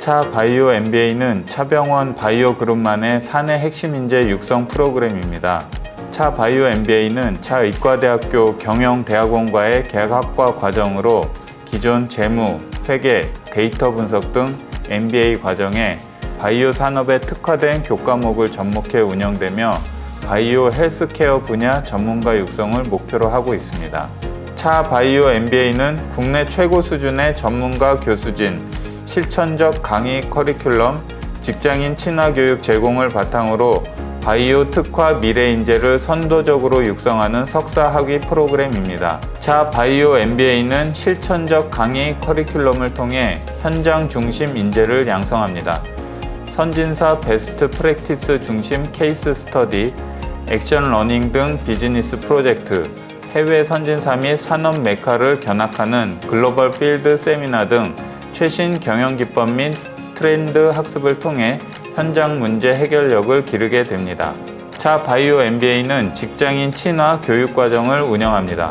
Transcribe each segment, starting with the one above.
차 바이오 MBA는 차병원 바이오 그룹만의 사내 핵심 인재 육성 프로그램입니다. 차 바이오 MBA는 차 의과대학교 경영대학원과의 계약학과 과정으로 기존 재무, 회계, 데이터 분석 등 MBA 과정에 바이오 산업에 특화된 교과목을 접목해 운영되며 바이오 헬스케어 분야 전문가 육성을 목표로 하고 있습니다. 차 바이오 MBA는 국내 최고 수준의 전문가 교수진, 실천적 강의 커리큘럼, 직장인 친화 교육 제공을 바탕으로 바이오 특화 미래 인재를 선도적으로 육성하는 석사 학위 프로그램입니다. 차 바이오 MBA는 실천적 강의 커리큘럼을 통해 현장 중심 인재를 양성합니다. 선진사 베스트 프랙티스 중심 케이스 스터디, 액션 러닝 등 비즈니스 프로젝트, 해외 선진사 및 산업 메카를 견학하는 글로벌 필드 세미나 등 최신 경영 기법 및 트렌드 학습을 통해 현장 문제 해결력을 기르게 됩니다. 차 바이오 MBA는 직장인 친화 교육 과정을 운영합니다.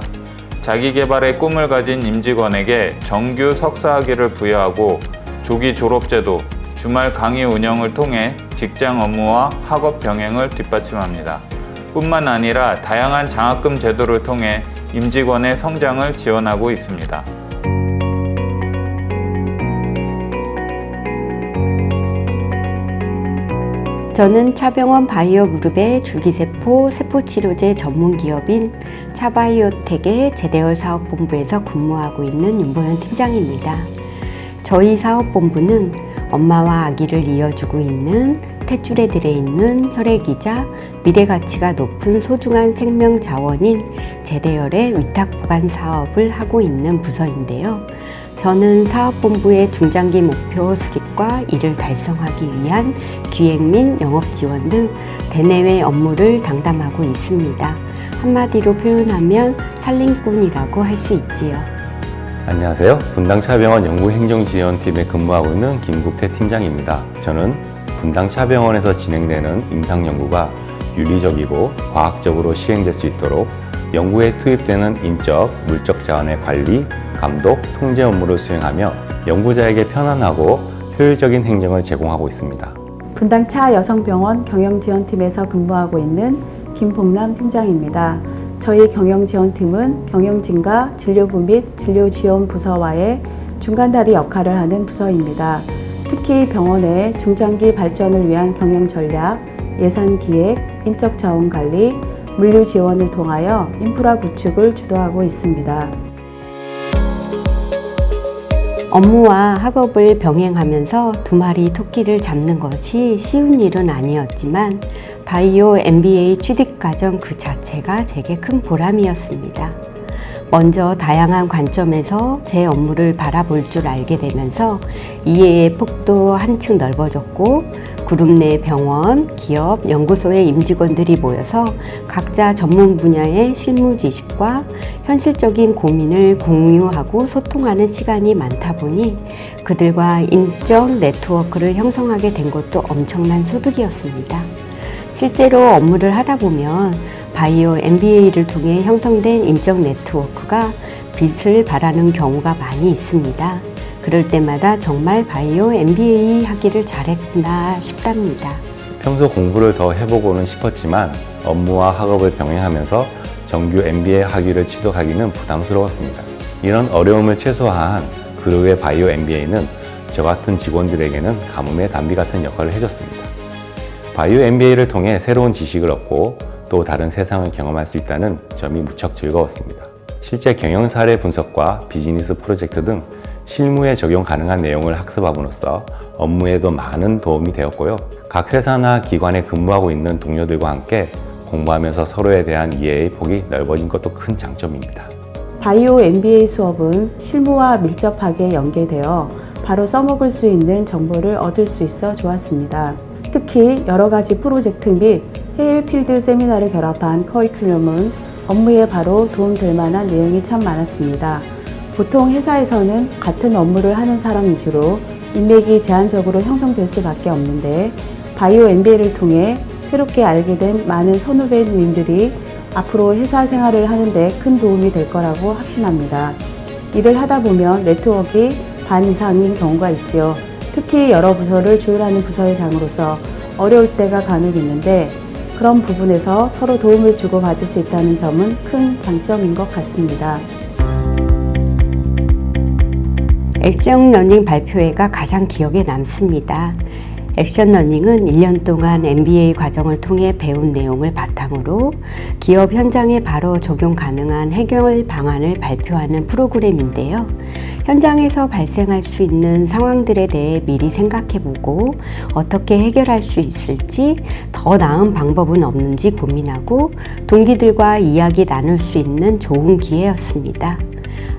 자기 개발의 꿈을 가진 임직원에게 정규 석사학위를 부여하고 조기 졸업제도, 주말 강의 운영을 통해 직장 업무와 학업 병행을 뒷받침합니다. 뿐만 아니라 다양한 장학금 제도를 통해 임직원의 성장을 지원하고 있습니다. 저는 차병원 바이오 그룹의 줄기세포 세포치료제 전문 기업인 차바이오텍의 제대열 사업본부에서 근무하고 있는 윤보현 팀장입니다. 저희 사업본부는 엄마와 아기를 이어주고 있는 탯줄에 들어있는 혈액이자 미래 가치가 높은 소중한 생명 자원인 제대열의 위탁 보관 사업을 하고 있는 부서인데요. 저는 사업본부의 중장기 목표 수립과 이를 달성하기 위한 기획 및 영업 지원 등 대내외 업무를 담당하고 있습니다. 한마디로 표현하면 살림꾼이라고 할 수 있지요. 안녕하세요. 분당 차병원 연구행정지원팀에 근무하고 있는 김국태 팀장입니다. 저는 분당 차병원에서 진행되는 임상연구가 윤리적이고 과학적으로 시행될 수 있도록 연구에 투입되는 인적, 물적 자원의 관리, 감독, 통제 업무를 수행하며 연구자에게 편안하고 효율적인 행정을 제공하고 있습니다. 분당차 여성병원 경영지원팀에서 근무하고 있는 김봄남 팀장입니다. 저희 경영지원팀은 경영진과 진료부 및 진료지원 부서와의 중간다리 역할을 하는 부서입니다. 특히 병원의 중장기 발전을 위한 경영 전략, 예산 기획, 인적 자원 관리, 물류 지원을 통하여 인프라 구축을 주도하고 있습니다. 업무와 학업을 병행하면서 두 마리 토끼를 잡는 것이 쉬운 일은 아니었지만 바이오 MBA 취득 과정 그 자체가 제게 큰 보람이었습니다. 먼저 다양한 관점에서 제 업무를 바라볼 줄 알게 되면서 이해의 폭도 한층 넓어졌고 그룹 내 병원, 기업, 연구소의 임직원들이 모여서 각자 전문 분야의 실무 지식과 현실적인 고민을 공유하고 소통하는 시간이 많다 보니 그들과 인적 네트워크를 형성하게 된 것도 엄청난 소득이었습니다. 실제로 업무를 하다 보면 바이오 MBA를 통해 형성된 인적 네트워크가 빛을 발하는 경우가 많이 있습니다. 그럴 때마다 정말 바이오 MBA 하기를 잘했구나 싶답니다. 평소 공부를 더 해보고는 싶었지만 업무와 학업을 병행하면서 정규 MBA 학위를 취득하기는 부담스러웠습니다. 이런 어려움을 최소화한 그룹의 바이오 MBA는 저 같은 직원들에게는 가뭄의 단비 같은 역할을 해줬습니다. 바이오 MBA를 통해 새로운 지식을 얻고 또 다른 세상을 경험할 수 있다는 점이 무척 즐거웠습니다. 실제 경영 사례 분석과 비즈니스 프로젝트 등 실무에 적용 가능한 내용을 학습함으로써 업무에도 많은 도움이 되었고요. 각 회사나 기관에 근무하고 있는 동료들과 함께 공부하면서 서로에 대한 이해의 폭이 넓어진 것도 큰 장점입니다. 바이오 MBA 수업은 실무와 밀접하게 연계되어 바로 써먹을 수 있는 정보를 얻을 수 있어 좋았습니다. 특히 여러 가지 프로젝트 및 해외 필드 세미나를 결합한 커리큘럼은 업무에 바로 도움될 만한 내용이 참 많았습니다. 보통 회사에서는 같은 업무를 하는 사람 위주로 인맥이 제한적으로 형성될 수밖에 없는데 바이오 MBA를 통해 새롭게 알게 된 많은 선후배님들이 앞으로 회사 생활을 하는데 큰 도움이 될 거라고 확신합니다. 일을 하다 보면 네트워크가 반 이상인 경우가 있지요. 특히 여러 부서를 조율하는 부서의 장으로서 어려울 때가 간혹 있는데 그런 부분에서 서로 도움을 주고받을 수 있다는 점은 큰 장점인 것 같습니다. 액션 러닝 발표회가 가장 기억에 남습니다. 액션 러닝은 1년 동안 MBA 과정을 통해 배운 내용을 바탕으로 기업 현장에 바로 적용 가능한 해결 방안을 발표하는 프로그램인데요. 현장에서 발생할 수 있는 상황들에 대해 미리 생각해보고 어떻게 해결할 수 있을지 더 나은 방법은 없는지 고민하고 동기들과 이야기 나눌 수 있는 좋은 기회였습니다.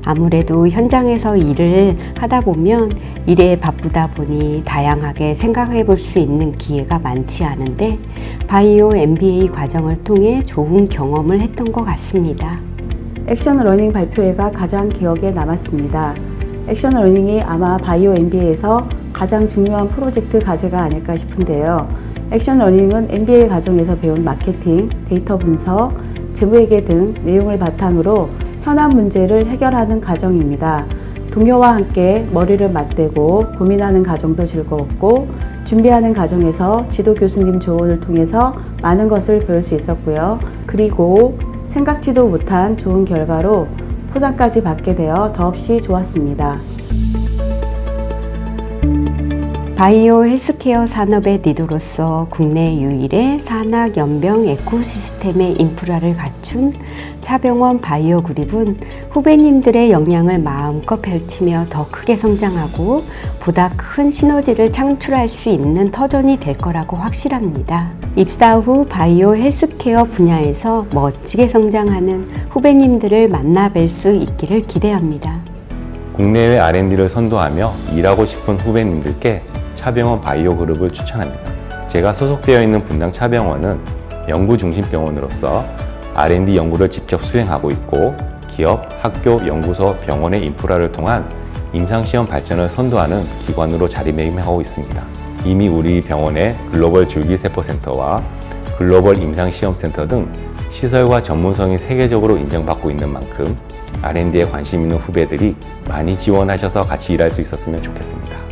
아무래도 현장에서 일을 하다 보면 일에 바쁘다 보니 다양하게 생각해 볼 수 있는 기회가 많지 않은데 바이오 MBA 과정을 통해 좋은 경험을 했던 것 같습니다. 액션 러닝 발표회가 가장 기억에 남았습니다. 액션 러닝이 아마 바이오 MBA에서 가장 중요한 프로젝트 과제가 아닐까 싶은데요. 액션 러닝은 MBA 과정에서 배운 마케팅, 데이터 분석, 재무회계 등 내용을 바탕으로 현안 문제를 해결하는 과정입니다. 동료와 함께 머리를 맞대고 고민하는 과정도 즐거웠고 준비하는 과정에서 지도 교수님 조언을 통해서 많은 것을 배울 수 있었고요. 그리고 생각지도 못한 좋은 결과로 포장까지 받게 되어 더없이 좋았습니다. 바이오 헬스케어 산업의 리더로서 국내 유일의 산학 연병 에코시스템의 인프라를 갖춘 차병원 바이오 그룹은 후배님들의 역량을 마음껏 펼치며 더 크게 성장하고 보다 큰 시너지를 창출할 수 있는 터전이 될 거라고 확실합니다. 입사 후 바이오 헬스케어 분야에서 멋지게 성장하는 후배님들을 만나 뵐 수 있기를 기대합니다. 국내외 R&D를 선도하며 일하고 싶은 후배님들께 차병원 바이오 그룹을 추천합니다. 제가 소속되어 있는 분당 차병원은 연구 중심 병원으로서 R&D 연구를 직접 수행하고 있고 기업, 학교, 연구소, 병원의 인프라를 통한 임상시험 발전을 선도하는 기관으로 자리매김하고 있습니다. 이미 우리 병원의 글로벌 줄기세포센터와 글로벌 임상시험센터 등 시설과 전문성이 세계적으로 인정받고 있는 만큼 R&D에 관심 있는 후배들이 많이 지원하셔서 같이 일할 수 있었으면 좋겠습니다.